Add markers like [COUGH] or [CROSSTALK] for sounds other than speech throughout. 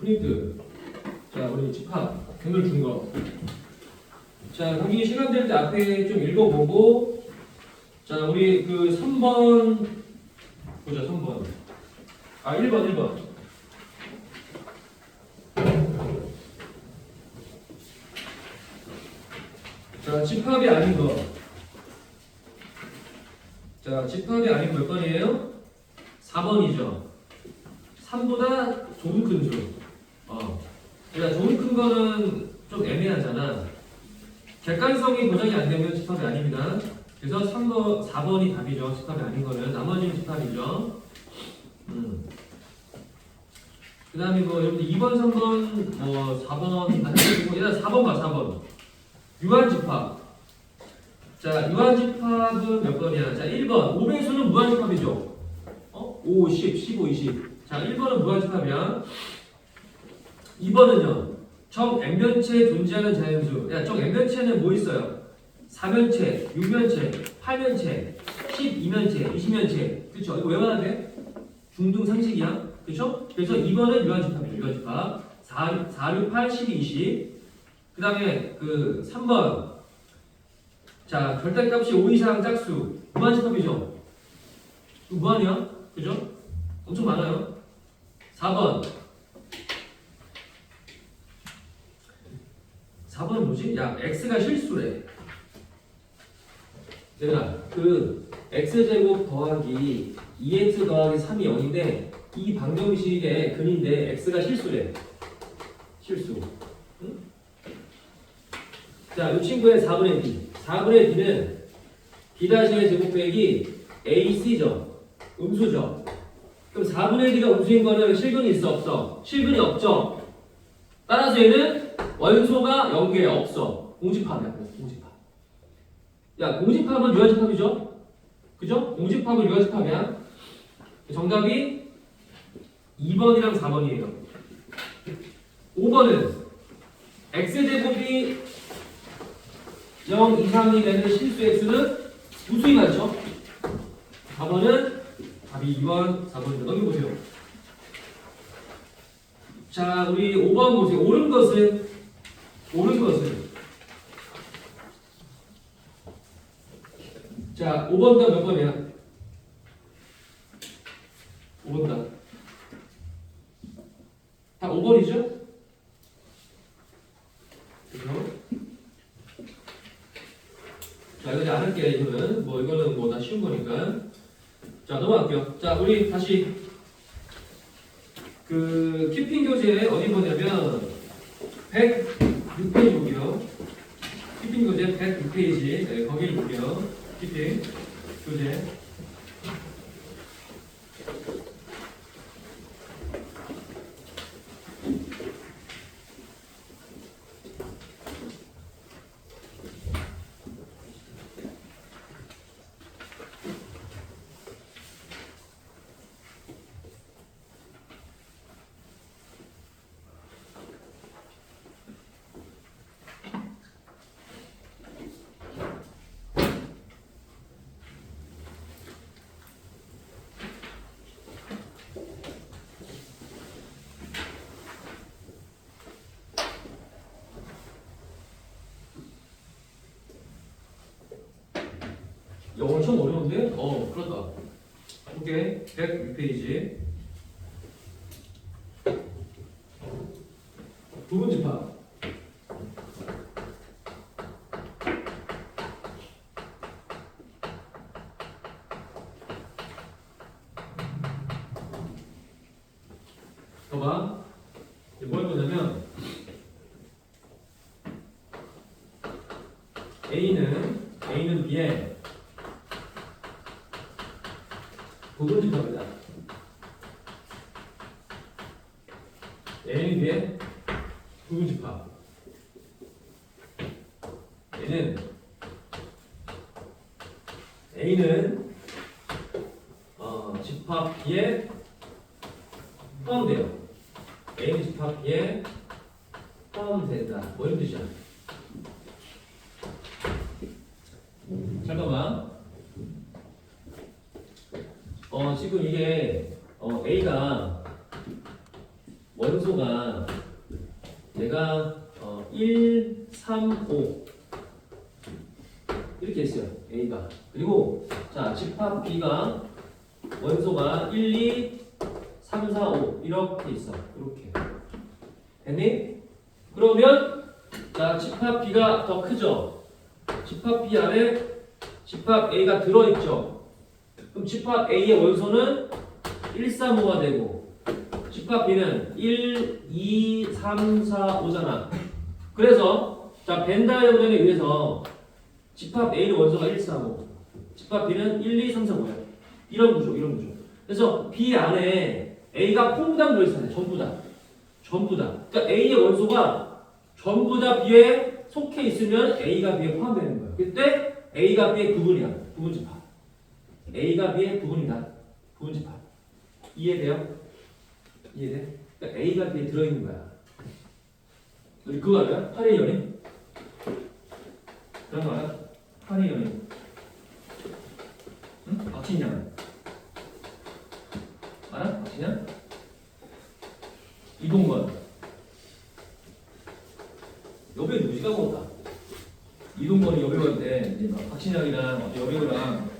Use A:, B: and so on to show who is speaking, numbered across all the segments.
A: 프린트. 자, 우리 집합. 등을 준 거. 자, 거기 시간 될 때 앞에 좀 읽어보고. 자, 우리 그 3번. 보자, 3번. 아, 1번, 1번. 자, 집합이 아닌 거. 자, 집합이 아닌 몇 번이에요? 4번이죠. 3보다 조금 큰 수. 어. 그러니까 조금 큰 거는 좀 애매하잖아. 객관성이 보장이 안 되면 집합이 아닙니다. 그래서 3번, 4번이 답이죠. 집합이 아닌 거는. 나머지는 집합이죠. 음. 그 다음에 뭐, 여러분들 2번, 3번, 뭐, 4번, 안 되고, 일단 4번 봐, 4번. 유한집합. 자, 유한집합은 몇 번이야? 자, 1번. 5배수는 무한집합이죠. 어? 5, 10, 15, 20. 자, 1번은 무한집합이야. 2번은요. 정 N면체에 존재하는 자연수. 야, 정 N면체는 뭐 있어요? 4면체, 6면체, 8면체, 12면체, 20면체. 그쵸? 이거 외워야 돼? 중등 상식이야. 그쵸? 그래서 2번은 유한집합이죠. 유한집합. 4, 4, 6, 8, 12, 20. 그 다음에 그 3번. 자, 절대값이 5 이상 짝수. 무한집합이죠? 무한이야? 그죠? 엄청 많아요. 4번. 4번은 뭐지? 야, x가 실수래. 얘들아, 그 x제곱 더하기 2x 더하기 3이 0인데 이 방정식의 근인데 x가 실수래. 실수. 응? 자, 이 친구의 4분의 b. 4분의 b는 b-의 제곱 빼기 ac죠. 음수죠. 그럼 4분의 1가 음수인 거는 실근이 있어 없어? 실근이 없죠. 따라서 얘는 원소가 연계에 없어. 공집합이야. 공집합. 야 공집합은 유한집합이죠? 그죠? 공집합은 유한집합이야. 정답이 2번이랑 4번이에요. 5번은 x제곱이 0 이상이 되는 실수 x는 무수히 많죠? 4번은 답이 2번, 4번입니다. 넘겨보세요. 자, 우리 5번 보세요. 옳은 것은, 옳은 것은. 자, 5번 답몇 번이야? 5번 답. 다 5번이죠? 그죠? 자, 이거 이제 안 할게, 이거는. 뭐, 이거는 뭐 다 쉬운 거니까. 자, 넘어갈게요. 자, 우리 다시 그 키핑 교재 어디 보냐면 106페이지 볼게요. 키핑 교재 106페이지 네, 거기를 볼게요. 키핑 교재 좀 어려운데? 어, 그렇다. 오케이. 106페이지. 부분 집합. 봐봐. 이게 뭘 보냐면 A는 A는 B에 부분 집합이다. A는 B에 부분 집합. 얘는 A는 어, 집합 B에 포함돼요. A는 집합 B에 포함된다. 뭐 이런 뜻이야? 잠깐만. 어, 지금 이게 어, A가 원소가 얘가 어, 1, 3, 5 이렇게 있어요. A가. 그리고 자 집합 B가 원소가 1, 2, 3, 4, 5 이렇게 있어. 이렇게. 됐니? 그러면 자 집합 B가 더 크죠. 집합 B 안에 집합 A가 들어있죠. 그럼 집합 A의 원소는 1, 3, 5가 되고 집합 B는 1, 2, 3, 4, 5잖아. 그래서 자 벤다이어그램에 의해서 집합 A의 원소가 1, 3, 5 집합 B는 1, 2, 3, 4, 5야. 이런 구조, 이런 구조. 그래서 B 안에 A가 퐁당 들어있어요. 전부 다. 전부 다. 그러니까 A의 원소가 전부 다 B에 속해 있으면 A가 B에 포함되는 거예요. 그때 A가 B의 구분이야. 구분 집합. A가 B의 구분이다. 구분 집합. 이해돼요? 이해돼? 그러니까 A가 B에 들어있는 거야. 우리 그거 알아요? 8의 연인? 그런 거 알아? 8의 연인. 응? 박신양. 알아? 박신양? 이동건. 여배 누구지 까먹었다. 이동건이 여배우한테 박신양이랑 여배우랑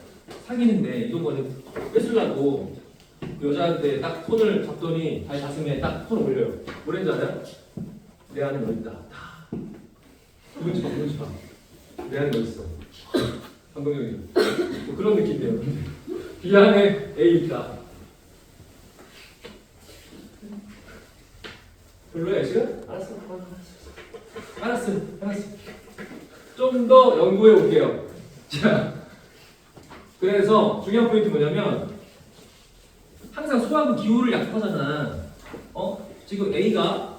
A: 사귀는데 이동건이 뺏으려고 그 여자한테 딱 손을 잡더니 자기 가슴에 딱 손을 올려요. 뭐랬는지 알아요? 내 안에 뭐 있다. 다. 누군지 봐, 누군지 봐. 내 안에 뭐 있어. 감동적이 뭐 그런 느낌이에요. 비 안에 A 있다. 별로야 지금? 알았어. 알았어. 알았어. 좀 더 연구해 올게요. 자, 그래서 중요한 포인트 뭐냐면 항상 수학은 기호를 약속하잖아. 어? 지금 A가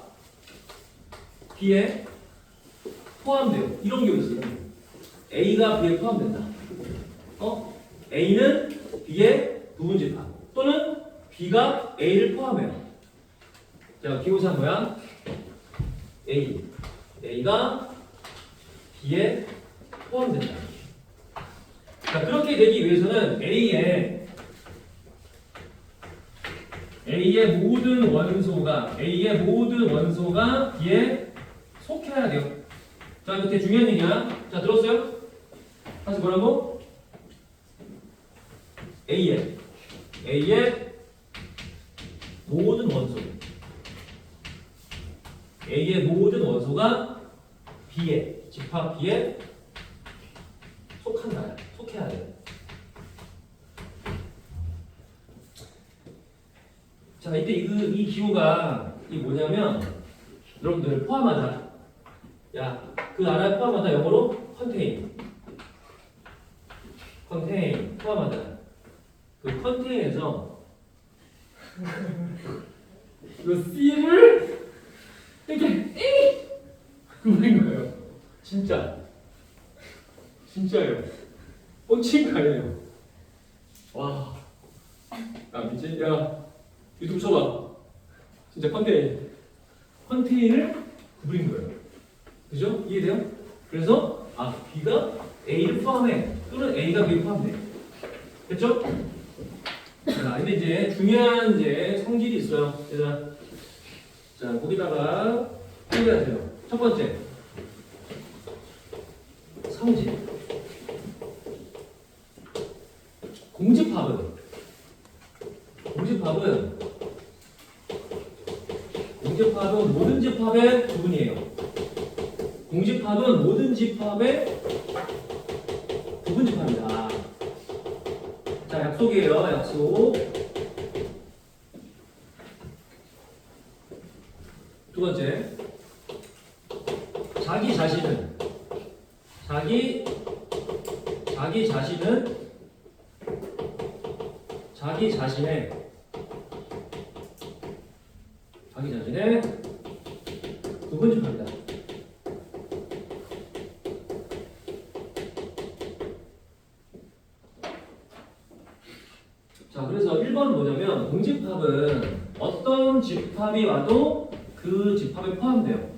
A: B에 포함돼요. 이런 경우 있어요. A가 B에 포함된다. 어? A는 B의 부분집합 또는 B가 A를 포함해요. 자, 기호상 뭐야? A. A가 B에 포함된다. 자, 그렇게 되기 위해서는 A의 A의 모든 원소가 A의 모든 원소가 B에 속해야 돼요. 자, 이거 중요한 얘기야. 자, 들었어요? 다시 뭐라고? A의 A의 모든 원소 A의 모든 원소가 B에 집합 B에 속한다. 속해야 돼. 자, 이때 이, 그- 이 기호가 이 뭐냐면 여러분들 포함하다. 야, 그 나라에 포함하다 영어로 컨테인. 컨테인 포함하다. 그 컨테인에서 [LAUGHS] 그 C를 그린 거예요. 진짜. 진짜예요. 뻥친 거 아니에요. 와. 아, 미지? 야, 유튜브 쳐봐. 진짜 컨테인. 컨테인을 그린 거예요. 그죠? 이해돼요? 그래서 아 B가 A를 포함해 또는 A가 B를 포함해. 됐죠? 자, 근데 이제 중요한 이제 성질이 있어요. 얘들아. 자, 거기다가 해결하세요. 첫 번째 성질. 공집합은 공집합은 공집합은 모든 집합의 부분이에요. 공집합은 모든 집합의 부분 집합이다. 자, 약속이에요. 약속. 두 번째. 자기 자신은 자기 자기 자신은 자기 자신의 자기 자신의 부분 집합이다. 자, 그래서 1번은 뭐냐면 공집합은 어떤 집합이 와도 그 집합에 포함돼요.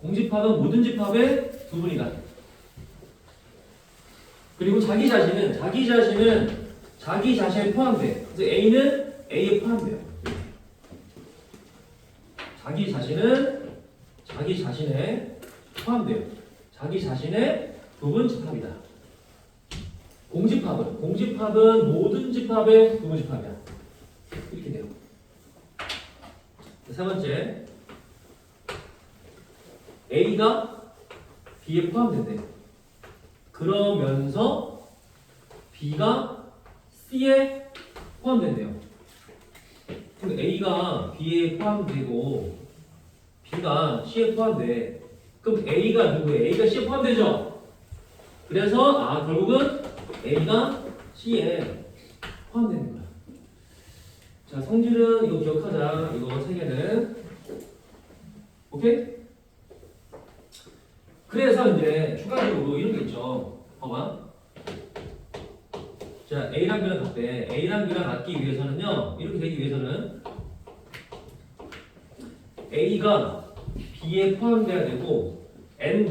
A: 공집합은 모든 집합의 부분이다. 그리고 자기 자신은 자기 자신은 자기 자신에 포함돼. 그래서 A는 A에 포함돼요. 자기 자신은 자기 자신에 포함돼요. 자기 자신의 부분 집합이다. 공집합은 공집합은 모든 집합의 부분 집합이야. 이렇게 돼요. 세 번째 A가 B에 포함된대. 그러면서 B가 C에 포함된대요. 그럼 A가 B에 포함되고 B가 C에 포함돼. 그럼 A가 누구예요? A가 C에 포함되죠? 그래서 아 결국은 A가 C에 포함되는 거야. 자 성질은 이거 기억하자. 이거 세 개는 오케이? 그래서 이제 추가적으로 이런 게 있죠. 봐봐. 자 A랑 B랑 같대. A랑 B랑 같기 위해서는요. 이렇게 되기 위해서는 A가 B에 포함돼야 되고 and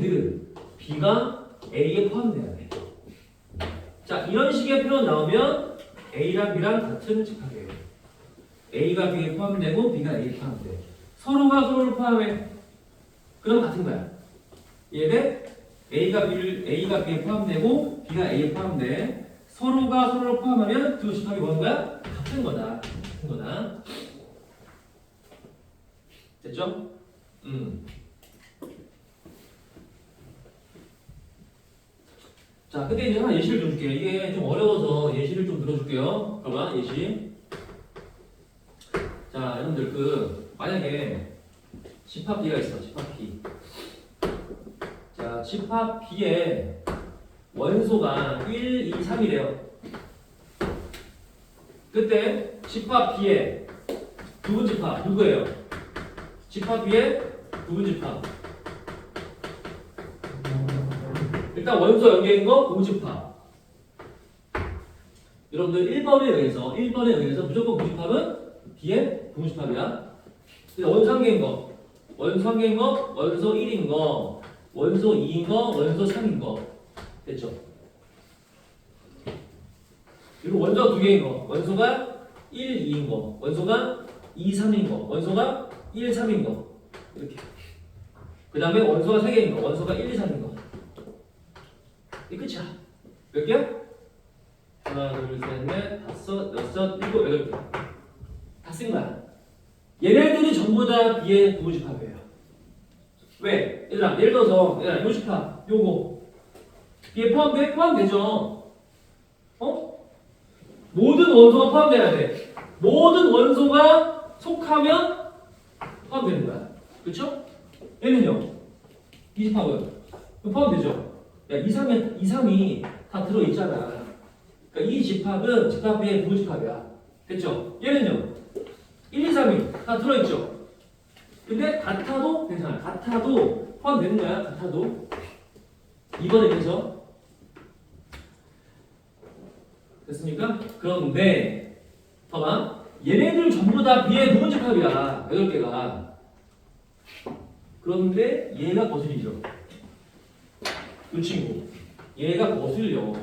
A: B가 A에 포함돼야 돼. 자 이런 식의 표현 나오면 A랑 B랑 같은 집합이에요. A가 B에 포함되고 B가 A에 포함돼. 서로가 서로를 포함해. 그럼 같은 거야. 얘네 A가 B를 A가 B에 포함되고 B가 A에 포함돼. 서로가 서로를 포함하면 두 집합이 뭐는 거야? 같은 거다. 같은 거다. 됐죠? 음. 자, 근데 이제 하나 예시를 좀 줄게요. 이게 좀 어려워서 예시를 좀 들어줄게요. 봐봐, 예시. 자, 여러분들 그 만약에 집합 B가 있어, 집합 B. 자, 집합 B에 원소가 1, 2, 3이래요. 그때 집합 B에 부분 집합 누구예요? 집합 B에 부분 집합. 일단 원소 연계인 거 공집합. 여러분들 1번에 의해서 1번에 의해서 무조건 공집합은 B의 공집합이야. 원소 한 개인 거, 원소 한 개인 거, 원소 1인 거, 원소 2인 거, 원소 3인 거. 됐죠? 그리고 원소 두 개인 거, 원소가 1, 2인 거, 원소가 2, 3인 거, 원소가 1, 3인 거. 이렇게. 그 다음에 원소가 세 개인 거, 원소가 1, 2, 3인 거. 이 끝이야. 몇 개야? 하나, 둘, 셋, 넷, 다섯, 여섯, 일곱, 여덟 개. 다 쓴 거야. 얘네들이 전부 다 B의 부부집합이에요. 왜? 얘들아, 예를 들어서, 얘들아, 요 집합, 요거. B에 포함돼? 포함되죠. 어? 모든 원소가 포함돼야 돼. 모든 원소가 속하면 포함되는 거야. 그렇죠? 얘는요. 이 집합은 포함되죠. 야, 2, 3이, 2, 3이 다 들어있잖아. 그러니까 이 집합은 집합의 부집합이야. 됐죠? 얘는요. 1, 2, 3이 다 들어있죠. 근데 같아도 괜찮아. 같아도 포함되는 거야. 같아도. 이번에 그래서 됐습니까? 그런데 봐봐. 얘네들 전부 다 B의 부분 집합이야. 8개가. 그런데 얘가 거슬리죠. 이 친구. 얘가 거슬려.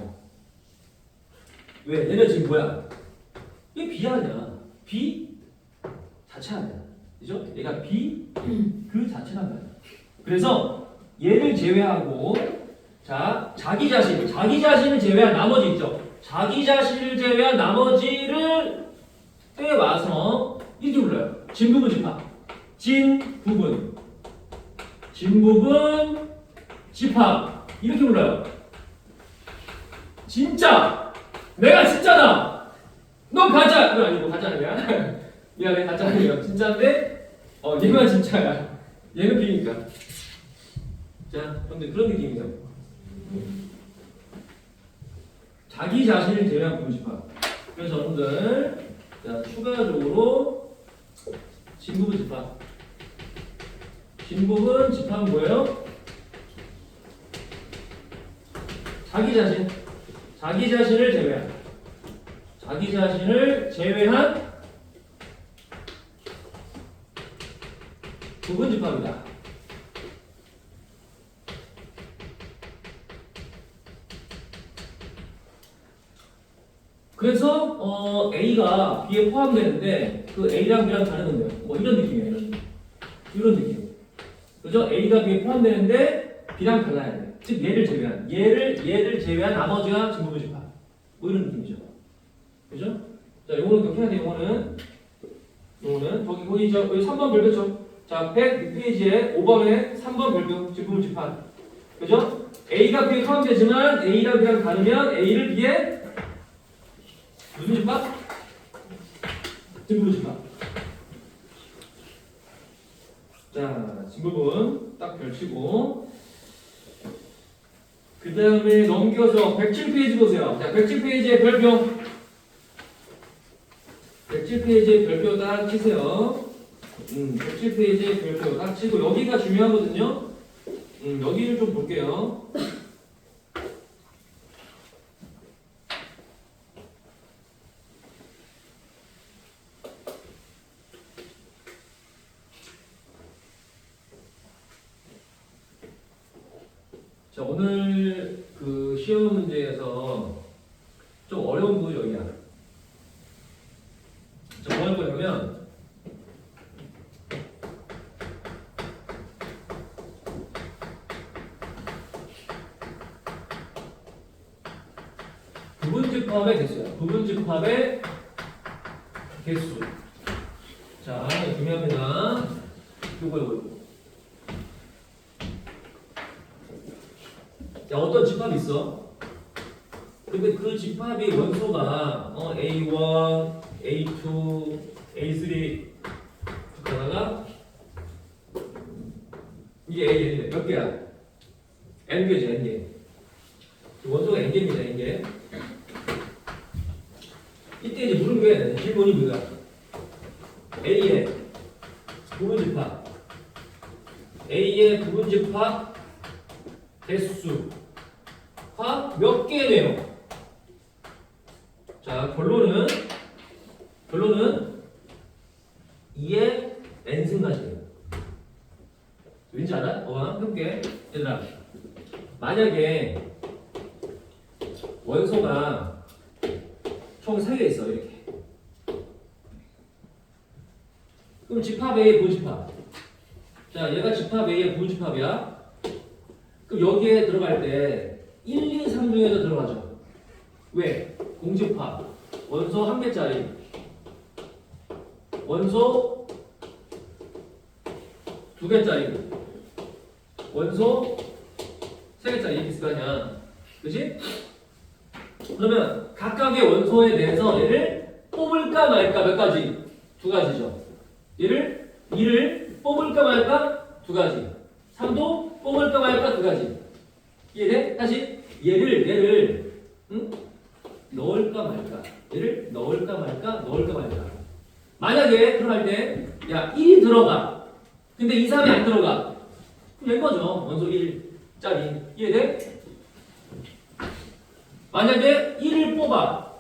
A: 왜? 얘네 지금 뭐야? 얘 B 아니야. B 자체 아니야. 그죠? 얘가 B 그 자체란 말이야. 그래서 얘를 제외하고 자 자기 자신, 자기 자신을 제외한 나머지 있죠. 자기 자신을 제외한 나머지를 떼 와서 이렇게 불러요. 진 부분 집합. 진 부분. 진 부분 집합. 이렇게 불러요. 진짜 내가 진짜다. 넌 가짜. 너 아니고 가짜 아니야. [LAUGHS] 미안해 가짜 아니야. 진짜인데 어 얘만 진짜야. 얘는 비니까. 자, 근데 그런 느낌이에요. 자기 자신을 제외한 부분집합. 그래서 여러분들 자, 추가적으로 진부분 집합. 진부분 집합은 뭐예요? 자기 자신. 자기 자신을 제외한. 자기 자신을 제외한 부분 집합이다. 그래서 어, A가 B에 포함되는데 그 A랑 B랑 다른 건데요. 뭐 이런 느낌이에요. 이런 느낌. 그죠? A가 B에 포함되는데 B랑 달라야 돼. 즉 얘를 제외한 얘를 얘를 제외한 나머지가 증부분 집합. 뭐 이런 느낌이죠. 그죠? 자, 요거는 그렇게 해야 돼. 요거는 요거는 저기 저 여기 3번 별표죠. 자, 106페이지에 5번에 3번 별표 증부분 집합. 그죠? A가 B에 포함되지만 A랑 B랑 다르면 A를 B에 무슨 집합? 증부분 집합. 자, 진부분 딱 별치고 그 다음에 넘겨서 107페이지 보세요. 자, 107페이지에 별표 107페이지에 별표 딱 치세요. 음, 107페이지에 별표 딱 치고 여기가 중요하거든요. 음, 여기를 좀 볼게요. 자, 오늘 그 시험 문제에서 좀 어려운 부분이 여기야. 자, 뭐 할 거냐면, 부분집합의 개수야. 부분집합의 개수. 자, 이거 중요합니다. 요거, 요거, 요거. 자, 어떤 집합이 있어? 근데 그 집합이 원소가 어, A1, A2, A3 가다가 이게 A, 몇 개야? N 개죠, N 개. 그 원소가 N 개입니다, N 개. 이때 이제 물은 게 질문이 뭐야? A의 부분 집합, A의 부분 집합 개수가 몇 개네요? 자, 결론은 결론은 2의 n승까지 알아? 어, 해볼게. 얘들아, 만약에 원소가 총 3개 있어, 이렇게. 그럼 집합 A의 부집합. 자, 얘가 집합 A의 부집합이야. 그럼 여기에 들어갈 때 1, 2, 3 중에서 들어가죠. 왜? 공집합. 원소 한 개짜리. 원소 두 개짜리. 원소 세 개짜리 아니야. 그지? 그러면 각각의 원소에 대해서 얘를 뽑을까 말까 몇 가지? 두 가지죠. 얘를 2를 뽑을까 말까 두 가지. 3도 뽑을까 말까 두 가지. 이해돼? 다시 얘를 얘를 응? 넣을까 말까. 얘를 넣을까 말까 넣을까 말까. 만약에 들어갈 때야 1이 들어가. 근데 2, 3이 안 들어가. 그럼 얘거죠. 원소 1짜리. 이해돼? 만약에 1을 뽑아.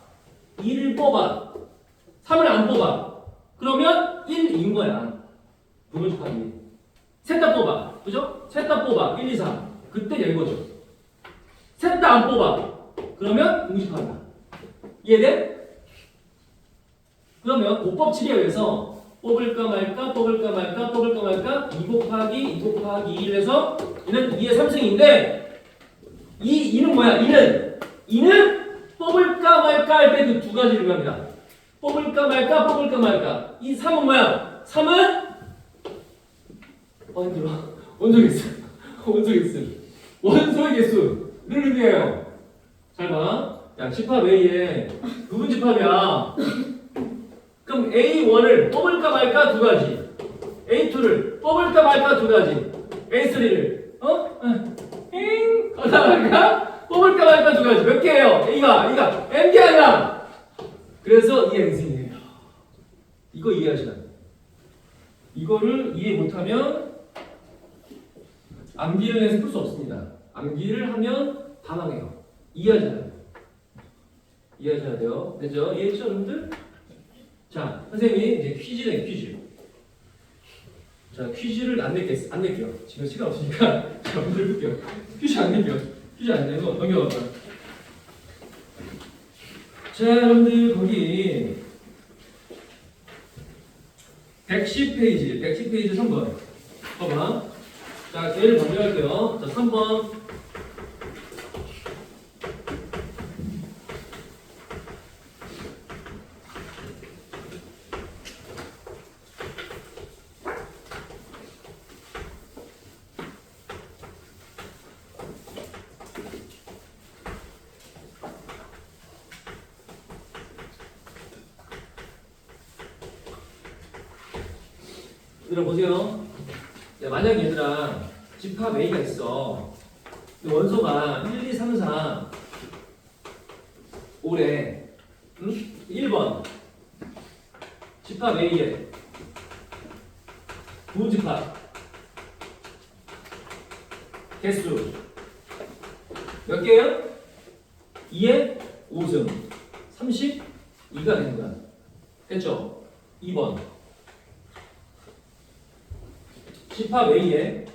A: 2를 뽑아. 3을 안 뽑아. 그러면 1인 거야. 부분집합이. 셋다 뽑아. 그죠? 셋 다 뽑아. 1, 2, 3. 그때 얘거죠. 셋 다 안 뽑아. 그러면 공식합니다. 이해돼? 그러면 곱법칙에 의해서 뽑을까 말까 뽑을까 말까 뽑을까 말까 2 곱하기 2 곱하기 2를 해서 얘는 2의 3승인데 이 2는 뭐야? 2는 2는 뽑을까 말까 할 때 그 두 가지를 의미합니다. 뽑을까 말까 뽑을까 말까 이 3은 뭐야? 3은 어 힘들어 원소 개수 원소 개수 원소의 개수를 의미해요. 잘 봐. 야 집합 A에 부분 집합이야. 그럼 A1을 뽑을까 말까 두 가지. A2를 뽑을까 말까 두 가지. A3를 어? 잉 가다가 뽑을까 말까 두 가지. 몇 개예요? A가 A가 개 아니라. 그래서 이 N승이에요. 이거 이해하시나? 이거를 이해 못하면 암기를 해서 풀 수 없습니다. 암기를 하면 다 망해요. 이해하잖아요. 이해하셔야 돼요. 되죠? 이해했죠, 여러분들? 자, 선생님이 이제 퀴즈네, 퀴즈. 자, 퀴즈를 안 낼게요. 안 낼게요. 지금 시간 없으니까 자, 먼저 해볼게요. 퀴즈 안 낼게요. 퀴즈 안 내고 넘겨봐. 자, 여러분들 거기 110페이지, 110페이지 3번. 봐봐. 자, 얘를 정리할게요. 자, 3번. 2예요? 2에 5승 32가 되는 거야. 됐죠? 2번 집합 A에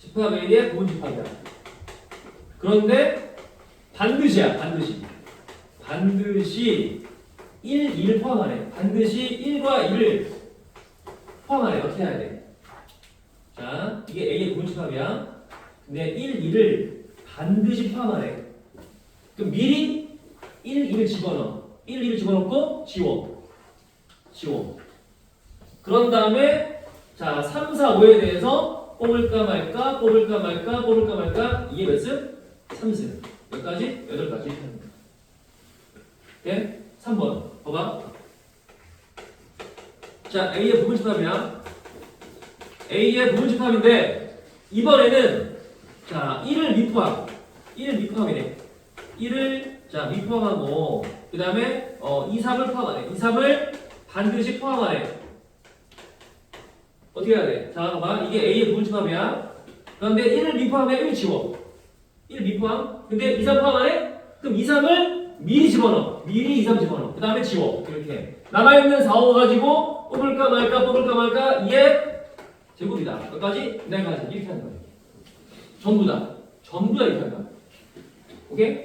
A: 집합 A에 본 집합이야. 그런데 반드시야 반드시 반드시 1, 2를 포함하네. 반드시 1과 1을 포함하네. 어떻게 해야 돼? 자, 이게 A의 본집합이야. 근데 1, 2를 반드시 포함하네. 그럼 미리 1, 2를 집어넣어. 1, 2를 집어넣고 지워. 지워. 그런 다음에 자 3, 4, 5에 대해서 뽑을까 말까 뽑을까 말까 뽑을까 말까 이게 몇 승? 3승 몇 가지? 8가지 합니다 오케이? 3번 봐봐 자 A의 부분 집합이야 A의 부분 집합인데 이번에는 자 1을 미포함 1을 미포함이네 1을 자 미포함하고 그 다음에 어, 2, 3을 포함하네 2, 3을 반드시 포함하네 어떻게 해야 돼? 자, 봐봐. 이게 A의 부분 집합이야. 그런데 1을 미포함해 1 지워. 1 미포함. 근데 2, 3 포함하네? 그럼 2, 3을 미리 집어넣어. 미리 2, 3 집어넣어. 그 다음에 지워. 이렇게. 남아있는 4, 5 가지고 뽑을까 말까 뽑을까 말까 2의 제곱이다. 여기까지? 내가지 이렇게 하는 거야. 전부 다. 전부 다 이렇게 한다. 오케이?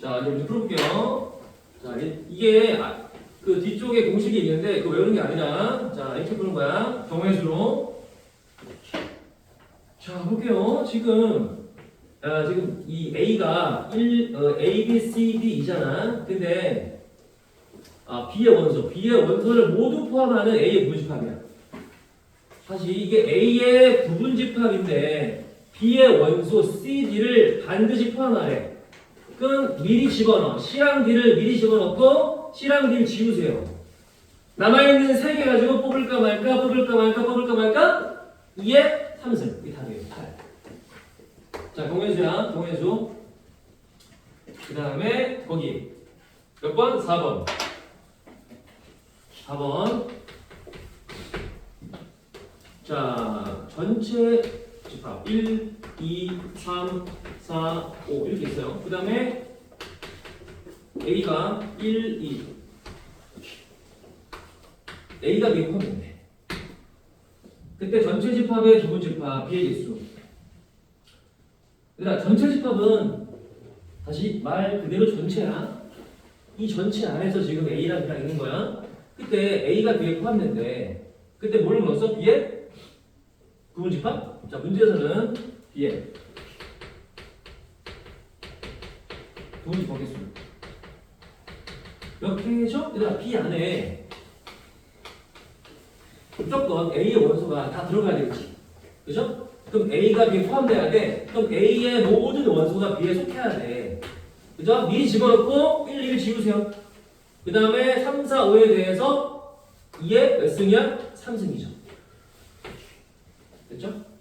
A: 자, 이제 우리 풀어볼게요. 자, 이- 이게 아, 그 뒤쪽에 공식이 있는데 그거 외우는 게 아니라 자 이렇게 푸는 거야 경우의 수로 자 볼게요 지금 아, 지금 이 A가 1 어, A, B, C, D이잖아 근데 아, B의 원소 B의 원소를 모두 포함하는 A의 부분집합이야 사실 이게 A의 부분집합인데 B의 원소 C, D를 반드시 포함하래 그럼 미리 집어넣어 C랑 D를 미리 집어넣고 C랑 D를 지우세요. 남아있는 세 개 가지고 뽑을까 말까, 뽑을까 말까, 뽑을까 말까? 2에 3승. 이게 답이에요. 8. 자, 공연수야, 공연수. 그 다음에 거기. 몇 번? 4번. 4번. 자, 전체 집합. 1, 2, 3, 4, 5. 이렇게 있어요. 그 다음에 A가 1, 2. A가 B 포함됐네. 그때 전체 집합의 두분 집합 B의 개수. 그러니까 전체 집합은 다시 말 그대로 전체야. 이 전체 안에서 지금 A랑 B랑 있는 거야. 그때 A가 B에 포함된대. 그때 뭘 넣었어? B에 부분 집합? 자 문제에서는 부분 집합 개수. 몇 개죠? 얘들아 B 안에 무조건 A의 원소가 다 들어가야 되겠지. 그죠? 그럼 A가 B에 포함돼야 돼. 그럼 A의 모든 원소가 B에 속해야 돼. 그죠? 미리 집어넣고 1, 2를 지우세요. 그 다음에 3, 4, 5에 대해서 2의 몇 승이야? 3승이죠. 됐죠?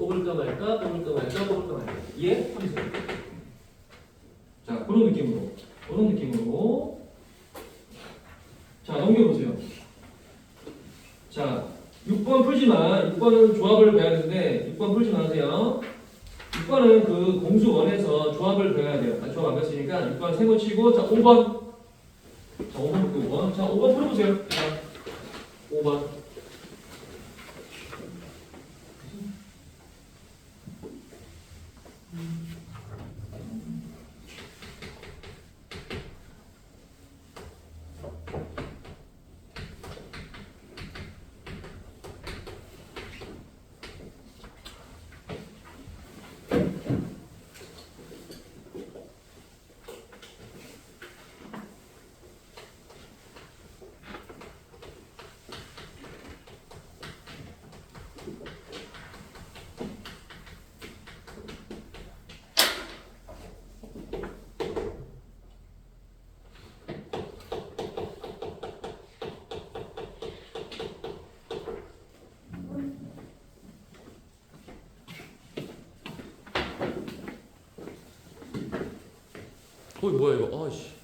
A: 뽑을까 말까, 뽑을까 말까, 뽑을까 말까. 2의 3승. 자, 그런 느낌으로. 그런 느낌으로. 자, 넘겨보세요. 자, 6번 풀지만, 6번은 조합을 배워야 되는데, 6번 풀지 마세요. 6번은 그 공수원에서 조합을 배워야 돼요. 아, 조합 안 배웠으니까 6번 세번 치고, 자, 5번. 자, 5번 볼게요, 5번. 자, 5번 풀어보세요. 자, 5번.
B: 뭐야 이거? 아씨.